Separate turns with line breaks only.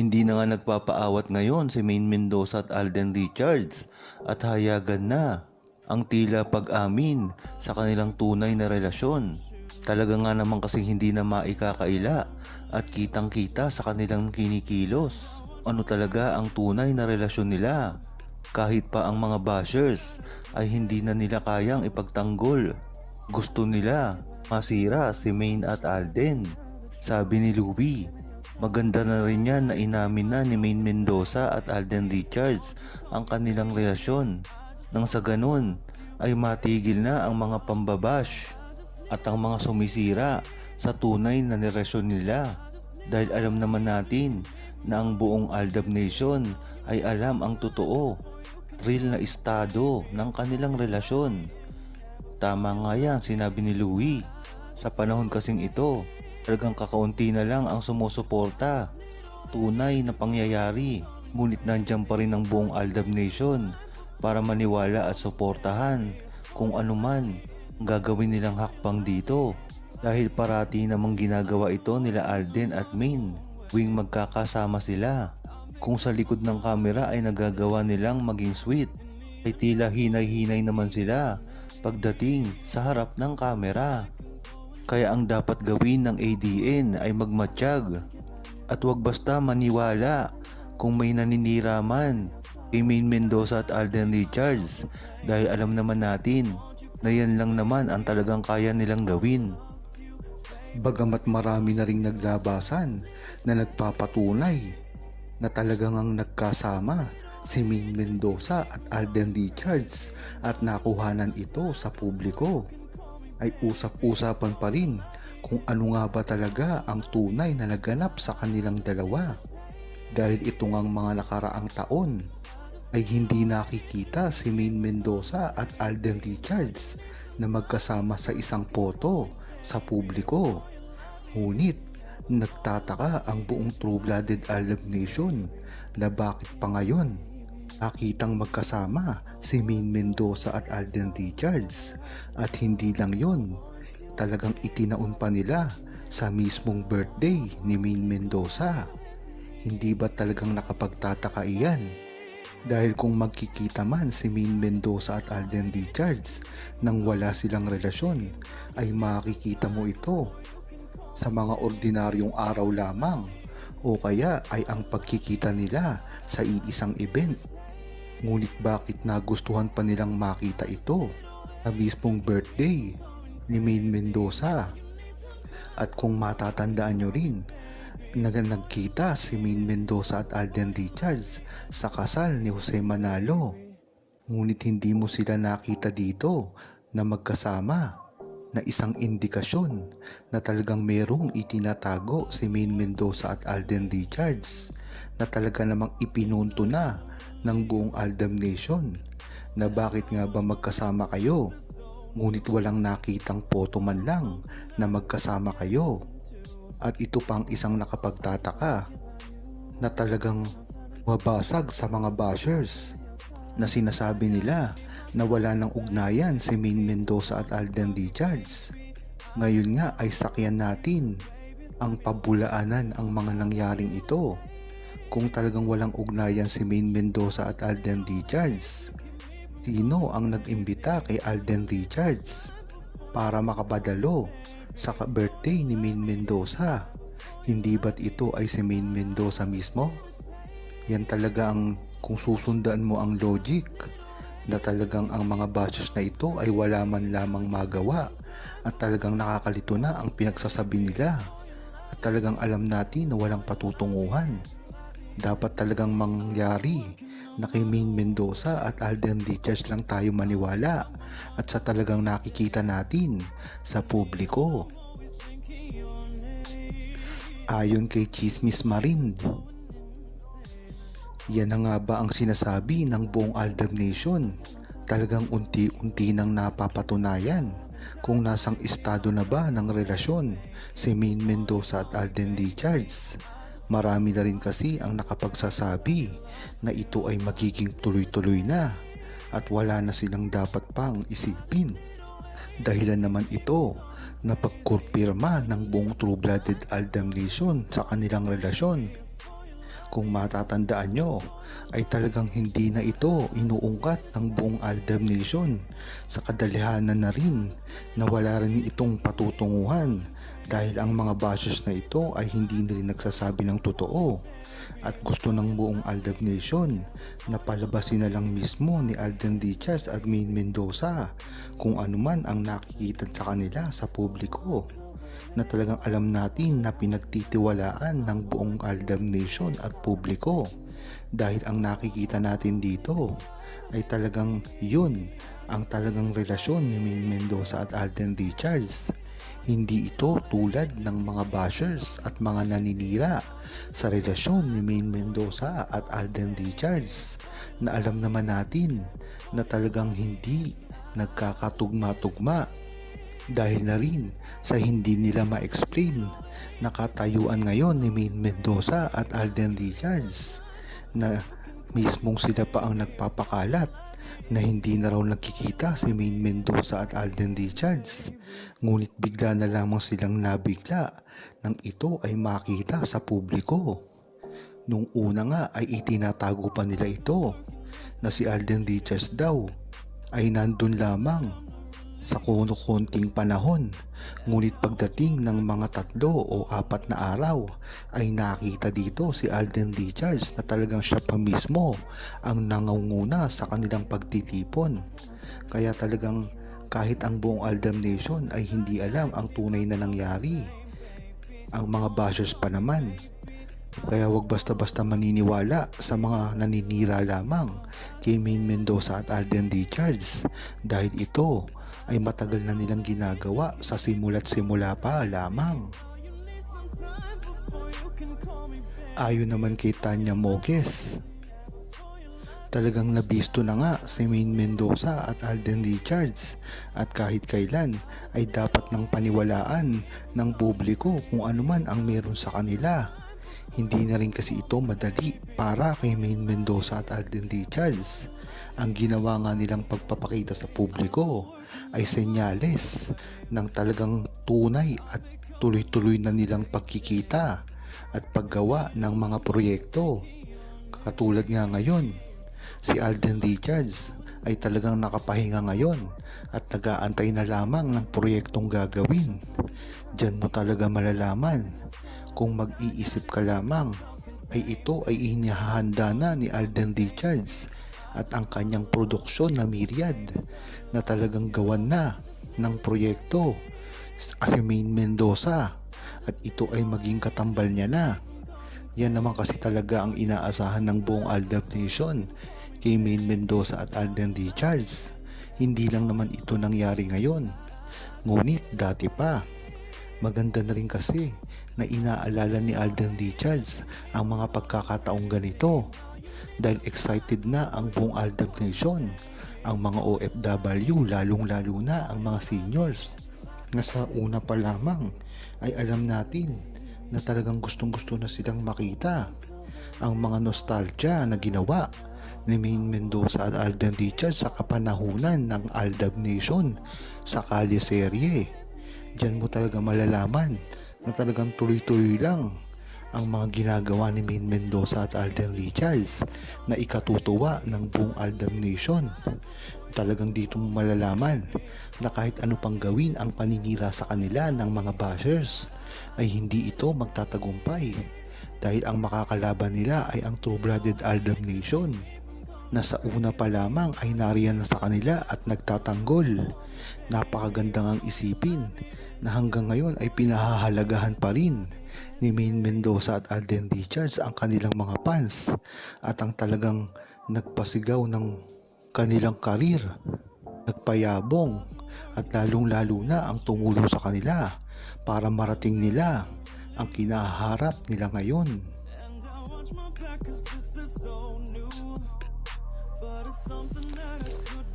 Hindi na nga nagpapaawat ngayon si Main Mendoza at Alden Richards at hayagan na ang tila pag-amin sa kanilang tunay na relasyon. Talaga nga naman kasi hindi na maikakaila at kitang kita sa kanilang kinikilos. Ano talaga ang tunay na relasyon nila? Kahit pa ang mga bashers ay hindi na nila kayang ipagtanggol. Gusto nila masira si Main at Alden. Sabi ni Louie, maganda na rin yan na inamin na ni Main Mendoza at Alden Richards ang kanilang relasyon. Nang sa ganun ay matigil na ang mga pambabash at ang mga sumisira sa tunay na relasyon nila. Dahil alam naman natin na ang buong Aldab Nation ay alam ang totoo, real na estado ng kanilang relasyon. Tama nga yan sinabi ni Louie. Sa panahon kasing ito, talagang kakaunti na lang ang sumusuporta. Tunay na pangyayari, ngunit nandyan pa rin ang buong Aldab Nation para maniwala at suportahan kung anuman gagawin nilang hakbang dito. Dahil parati namang ginagawa ito nila Alden at Main, wing magkakasama sila. Kung sa likod ng kamera ay nagagawa nilang maging sweet, ay tila hinay-hinay naman sila pagdating sa harap ng kamera. Kaya ang dapat gawin ng ADN ay magmatsyag. At wag basta maniwala. Kung may naninira man kay Main Mendoza at Alden Richards. Dahil alam naman natin na yan lang naman ang talagang kaya nilang gawin. Bagamat marami na ring naglabasan na nagpapatunay na talagang ang nagkasama si Main Mendoza at Alden Richards at nakuhanan ito sa publiko ay usap-usapan pa rin kung ano nga ba talaga ang tunay na naganap sa kanilang dalawa. Dahil ito ngang mga nakaraang taon ay hindi nakikita si Main Mendoza at Alden Richards na magkasama sa isang photo sa publiko. Ngunit nagtataka ang buong True-Blooded Alab Nation na bakit pa ngayon nakitang magkasama si Main Mendoza at Alden Richards. At hindi lang yon talagang itinaon pa nila sa mismong birthday ni Main Mendoza. Hindi ba talagang nakapagtataka iyan? Dahil kung magkikita man si Main Mendoza at Alden Richards nang wala silang relasyon ay makikita mo ito sa mga ordinaryong araw lamang o kaya ay ang pagkikita nila sa iisang event Ngunit bakit nagustuhan pa nilang makita ito sa mismong birthday ni Main Mendoza? At kung matatandaan nyo rin, nag nagkita si Main Mendoza at Alden Richards sa kasal ni Jose Manalo. Ngunit hindi mo sila nakita dito na magkasama na isang indikasyon na talagang merong itinatago si Main Mendoza at Alden Richards na talaga namang ipinunto na ng buong Aldam Nation na bakit nga ba magkasama kayo? Ngunit walang nakitang photo man lang na magkasama kayo. At ito pang isang nakapagtataka na talagang mabasag sa mga bashers na sinasabi nila na wala ng ugnayan si Main Mendoza at Alden Richards. Ngayon nga ay sakyan natin ang pabulaanan ang mga nangyaring ito kung talagang walang ugnayan si Main Mendoza at Alden Richards. Sino ang nag-imbita kay Alden Richards para makabadalo sa birthday ni Main Mendoza? Hindi ba't ito ay si Main Mendoza mismo? Yan talaga ang kung susundan mo ang logic na talagang ang mga batches na ito ay wala man lamang magawa at talagang nakakalito na ang pinagsasabi nila at talagang alam natin na walang patutunguhan dapat talagang mangyari na kay Main Mendoza at Alden Richards lang tayo maniwala at sa talagang nakikita natin sa publiko. Ayon kay Chismis Marin, yan na nga ba ang sinasabi ng buong Aldab Nation? Talagang unti-unti nang napapatunayan kung nasang estado na ba ng relasyon si Main Mendoza at Alden Richards. Marami na rin kasi ang nakapagsasabi na ito ay magiging tuloy-tuloy na at wala na silang dapat pang isipin. Dahilan naman ito na pagkurpirma ng buong true-blooded Aldam Nation sa kanilang relasyon. Kung matatandaan nyo, ay talagang hindi na ito inuungkat ng buong Aldab Nation. Sa kadalihanan na rin na wala rin itong patutunguhan dahil ang mga bashers na ito ay hindi na rin nagsasabi ng totoo at gusto ng buong Aldab Nation na palabasin na lang mismo ni Alden Richards at Main Mendoza kung ano man ang nakikita sa kanila sa publiko na talagang alam natin na pinagtitiwalaan ng buong Aldab Nation at publiko. Dahil ang nakikita natin dito ay talagang yun ang talagang relasyon ni Main Mendoza at Alden Richards. Hindi ito tulad ng mga bashers at mga naninira sa relasyon ni Main Mendoza at Alden Richards na alam naman natin na talagang hindi nagkakatugma-tugma dahil na rin sa hindi nila ma-explain nakatayuan ngayon ni Main Mendoza at Alden Richards na mismong sila pa ang nagpapakalat na hindi na raw nagkikita si Main Mendoza at Alden Richards ngunit bigla na lamang silang nabigla nang ito ay makita sa publiko. Nung una nga ay itinatago pa nila ito na si Alden Richards daw ay nandun lamang sa kuno konting panahon. Ngunit pagdating ng mga tatlo o apat na araw ay nakita dito si Alden Richards na talagang siya pa mismo ang nangunguna sa kanilang pagtitipon. Kaya talagang kahit ang buong Aldam Nation ay hindi alam ang tunay na nangyari. Ang mga bashers pa naman kaya wag basta-basta maniniwala sa mga naninira lamang kay Main Mendoza at Alden Richards dahil ito ay matagal na nilang ginagawa sa simula't simula pa lamang. Ayon naman kay Tanya Moges, talagang nabisto na nga si Main Mendoza at Alden Richards at kahit kailan ay dapat nang paniwalaan ng publiko kung ano man ang meron sa kanila. Hindi na rin kasi ito madali para kay Main Mendoza at Alden Richards. Ang ginawa nga nilang pagpapakita sa publiko ay senyales ng talagang tunay at tuloy-tuloy na nilang pagkikita at paggawa ng mga proyekto. Katulad nga ngayon, si Alden Richards ay talagang nakapahinga ngayon at nagaantay na lamang ng proyektong gagawin. Diyan mo talaga malalaman kung mag-iisip ka lamang ay ito ay inihahanda na ni Alden Richards at ang kanyang produksyon na Myriad na talagang gawan na ng proyekto Alumain Mendoza at ito ay maging katambal niya na. Yan naman kasi talaga ang inaasahan ng buong Aldab Nation kay Main Mendoza at Alden Richards. Hindi lang naman ito nangyari ngayon. Ngunit dati pa. Maganda na rin kasi na inaalala ni Alden Richards ang mga pagkakataong ganito. Dahil excited na ang buong Aldab Nation, ang mga OFW lalong lalo na ang mga seniors. Na sa una pa lamang ay alam natin na talagang gustong gusto na silang makita ang mga nostalgia na ginawa ni Main Mendoza at Alden Richards sa kapanahunan ng Aldab Nation sa Kali Serie Diyan mo talaga malalaman na talagang tuloy-tuloy lang ang mga ginagawa ni Main Mendoza at Alden Richards na ikatutuwa ng buong Aldam Nation. Talagang dito mo malalaman na kahit ano pang gawin ang paninira sa kanila ng mga bashers ay hindi ito magtatagumpay dahil ang makakalaban nila ay ang true-blooded Aldam Nation na sa una pa lamang ay nariyan na sa kanila at nagtatanggol Napakaganda ngang isipin na hanggang ngayon ay pinahahalagahan pa rin ni Main Mendoza at Alden Richards ang kanilang mga fans at ang talagang nagpasigaw ng kanilang karir, nagpayabong at lalong lalo na ang tumulong sa kanila para marating nila ang kinaharap nila ngayon.